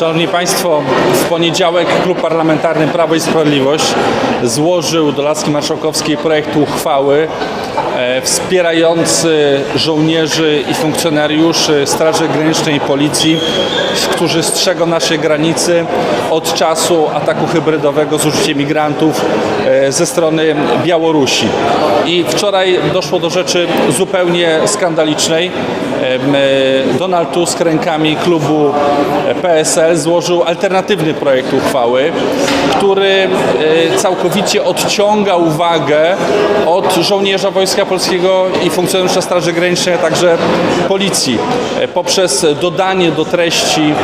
Szanowni Państwo, w poniedziałek Klub Parlamentarny Prawo i Sprawiedliwość złożył do Laski Marszałkowskiej projekt uchwały e, wspierający żołnierzy i funkcjonariuszy Straży Granicznej i Policji, którzy strzegą naszej granicy od czasu ataku hybrydowego z użyciem migrantów e, ze strony Białorusi. I wczoraj doszło do rzeczy zupełnie skandalicznej. E, Donald Tusk rękami klubu PSL złożył alternatywny projekt uchwały, który e, całkowicie odciąga uwagę od żołnierza Wojska Polskiego i funkcjonariusza Straży Granicznej, a także Policji. E, poprzez dodanie do treści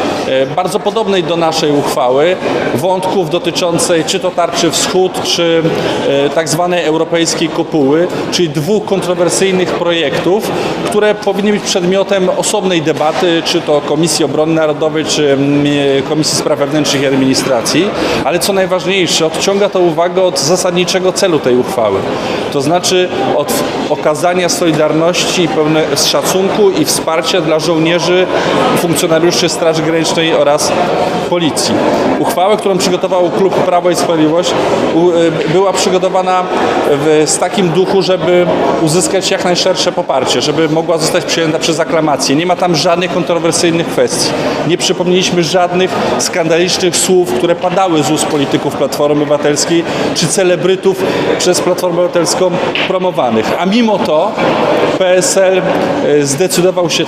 bardzo podobnej do naszej uchwały wątków dotyczącej czy to tarczy wschód, czy tak zwanej europejskiej kopuły, czyli dwóch kontrowersyjnych projektów, które powinny być przedmiotem osobnej debaty, czy to Komisji Obrony Narodowej, czy mm, Komisji Spraw Wewnętrznych i Administracji, ale co najważniejsze, odciąga to uwagę od zasadniczego celu tej uchwały. To znaczy od okazania solidarności i szacunku i wsparcia dla żołnierzy, funkcjonariuszy Straży Granicznej oraz Policji. Uchwałę, którą przygotował Klub Prawo i Sprawiedliwość, y, była przygotowana w, z takim duchu, żeby uzyskać jak najszersze poparcie, żeby mogła zostać przyjęta przez aklamację. Nie ma tam żadnych kontrowersyjnych kwestii. Nie przypomnieliśmy żadnych skandalicznych słów, które padały z ust polityków Platformy Obywatelskiej czy celebrytów przez Platformę Obywatelską promowanych. A mimo to PSL e, zdecydował się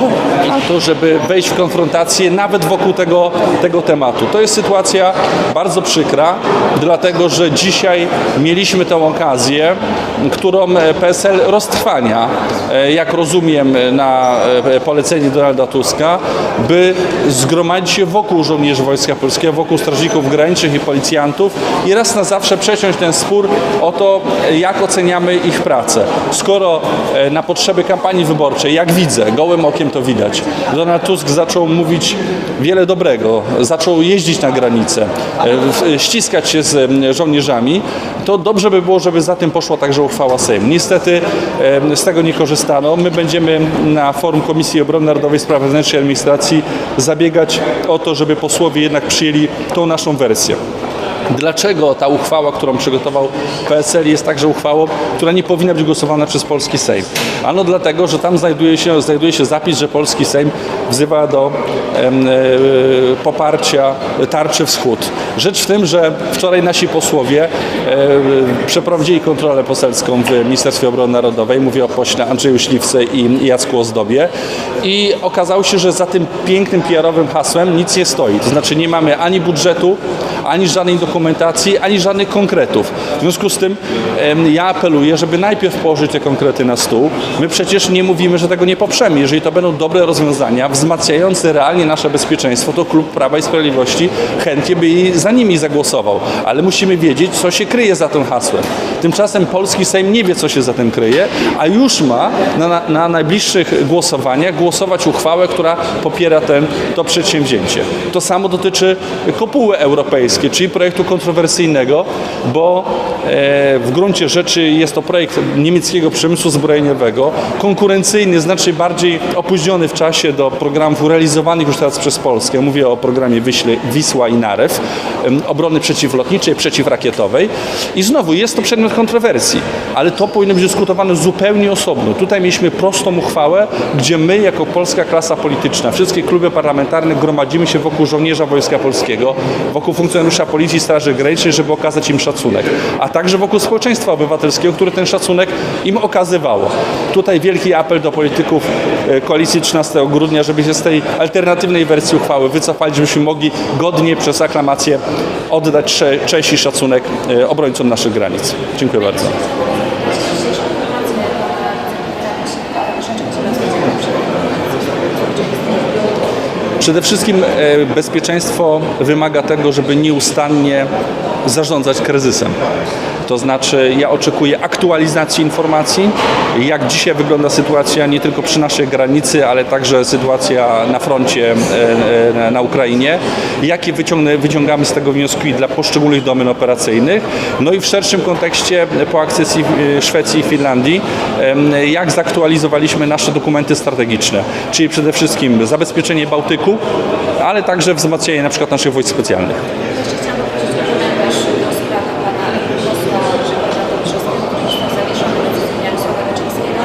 na to, żeby wejść w konfrontację nawet wokół tego, tego tematu. To jest sytuacja bardzo przykra, dlatego że dzisiaj mieliśmy tę okazję, którą e, PSL roztrwania, e, jak rozumiem, na polecenie Donalda Tuska, by zgromadzić się wokół żołnierzy Wojska Polskiego, wokół strażników granicznych i policjantów i raz na zawsze przeciąć ten spór o to, jak oceniamy ich pracę. Skoro e, na potrzeby kampanii wyborczej, jak widzę, gołym okiem to widać, Donald Tusk zaczął mówić wiele dobrego, zaczął jeździć na granicę, e, w- ściskać się z żołnierzami, to dobrze by było, żeby za tym poszła także uchwała Sejmu. Niestety z tego nie korzystano. My będziemy na forum Komisji Obrony Narodowej, Spraw Wewnętrznych i Administracji zabiegać o to, żeby posłowie jednak przyjęli tą naszą wersję. Dlaczego ta uchwała, którą przygotował PSL jest także uchwałą, która nie powinna być głosowana przez polski Sejm? Ano dlatego, że tam znajduje się, znajduje się zapis, że polski Sejm wzywa do em, e, poparcia tarczy wschód. Rzecz w tym, że wczoraj nasi posłowie e, przeprowadzili kontrolę poselską w Ministerstwie Obrony Narodowej, mówię o pośle Andrzeju Śliwce i Jacku Ozdobie i okazało się, że za tym pięknym PR-owym hasłem nic nie stoi. To znaczy nie mamy ani budżetu, ani żadnej dokumentacji, ani żadnych konkretów. W związku z tym ja apeluję, żeby najpierw położyć te konkrety na stół. My przecież nie mówimy, że tego nie poprzemy. Jeżeli to będą dobre rozwiązania, wzmacniające realnie nasze bezpieczeństwo, to Klub Prawa i Sprawiedliwości chętnie by za nimi zagłosował. Ale musimy wiedzieć, co się kryje za tym hasłem. Tymczasem polski Sejm nie wie, co się za tym kryje, a już ma na, na, na najbliższych głosowaniach głosować uchwałę, która popiera ten, to przedsięwzięcie. To samo dotyczy kopuły europejskiej, czyli projektu kontrowersyjnego, bo e, w gruncie rzeczy jest to projekt niemieckiego przemysłu zbrojeniowego, konkurencyjny, znacznie bardziej opóźniony w czasie do programów realizowanych już teraz przez Polskę. Mówię o programie Wisła i Narew, obrony przeciwlotniczej, przeciwrakietowej. I znowu jest to przedmiot kontrowersji, ale to powinno być dyskutowane zupełnie osobno. Tutaj mieliśmy prostą uchwałę, gdzie my, jako polska klasa polityczna, wszystkie kluby parlamentarne gromadzimy się wokół żołnierza Wojska Polskiego, wokół funkcjonariusza Policji Straży Granicznej, żeby okazać im szacunek, a także wokół społeczeństwa obywatelskiego, które ten szacunek im okazywało. Tutaj wielki apel do polityków e, koalicji 13 grudnia, żeby się z tej alternatywnej wersji uchwały wycofali, żebyśmy mogli godnie przez aklamację oddać cze- cześć i szacunek e, obrońcom naszych granic. Dziękuję bardzo. Przede wszystkim e, bezpieczeństwo wymaga tego, żeby nieustannie zarządzać kryzysem. To znaczy ja oczekuję aktualizacji informacji, jak dzisiaj wygląda sytuacja nie tylko przy naszej granicy, ale także sytuacja na froncie e, e, na Ukrainie. Jakie wyciągamy z tego wnioski dla poszczególnych domen operacyjnych. No i w szerszym kontekście po akcesji e, Szwecji i Finlandii, jak zaktualizowaliśmy nasze dokumenty strategiczne, czyli przede wszystkim zabezpieczenie Bałtyku, ale także wzmacnianie na przykład naszych wojsk specjalnych. Jeszcze chciałam powiedzieć komentarz do sprawy pana posła Grzegorza Tobiszowskiego, który został zawieszony decyzją Jarosława Kaczyńskiego.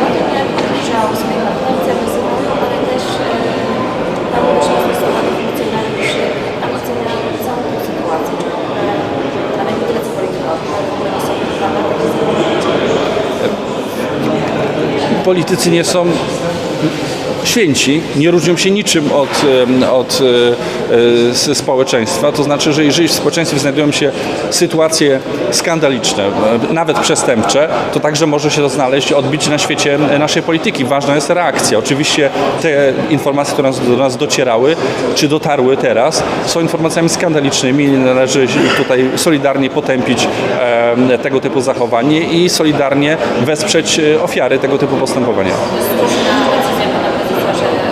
Po tym jak podpisał swoje konwencje wysyłają, ale też e, tam też zastosowano funkcjonariuszy, tam oceniają całą tę sytuację, czy w ogóle nawet nie tyle co politykowi, ale w ogóle osoby prawa takie zachowywać. Politycy nie są święci, nie różnią się niczym od, od e, e, społeczeństwa. To znaczy, że jeżeli w społeczeństwie znajdują się sytuacje skandaliczne, e, nawet przestępcze, to także może się to znaleźć odbicie na świecie naszej polityki. Ważna jest reakcja. Oczywiście te informacje, które do nas docierały, czy dotarły teraz, są informacjami skandalicznymi należy tutaj solidarnie potępić tego typu zachowanie i solidarnie wesprzeć ofiary tego typu postępowania. sea,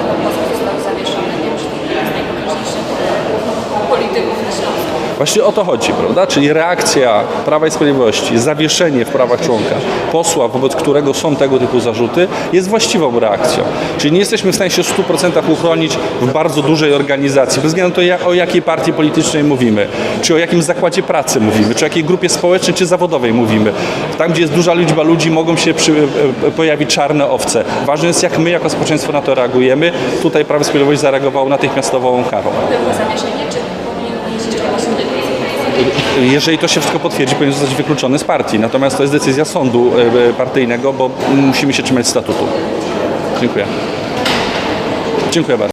Właśnie o to chodzi, prawda? Czyli reakcja Prawa i Sprawiedliwości, zawieszenie w prawach członka posła, wobec którego są tego typu zarzuty, jest właściwą reakcją. Czyli nie jesteśmy w stanie się w 100% uchronić w bardzo dużej organizacji, bez względu na to, o jakiej partii politycznej mówimy, czy o jakim zakładzie pracy mówimy, czy o jakiej grupie społecznej, czy zawodowej mówimy. Tam, gdzie jest duża liczba ludzi, mogą się przy, e, e, pojawić czarne owce. Ważne jest, jak my jako społeczeństwo na to reagujemy. Tutaj Prawo i Sprawiedliwość zareagowało natychmiastową karą. Było zawieszenie, czy powinien? Jeżeli to się wszystko potwierdzi, powinien zostać wykluczony z partii. Natomiast to jest decyzja sądu e, partyjnego, bo musimy się trzymać statutu. Dziękuję. Dziękuję bardzo.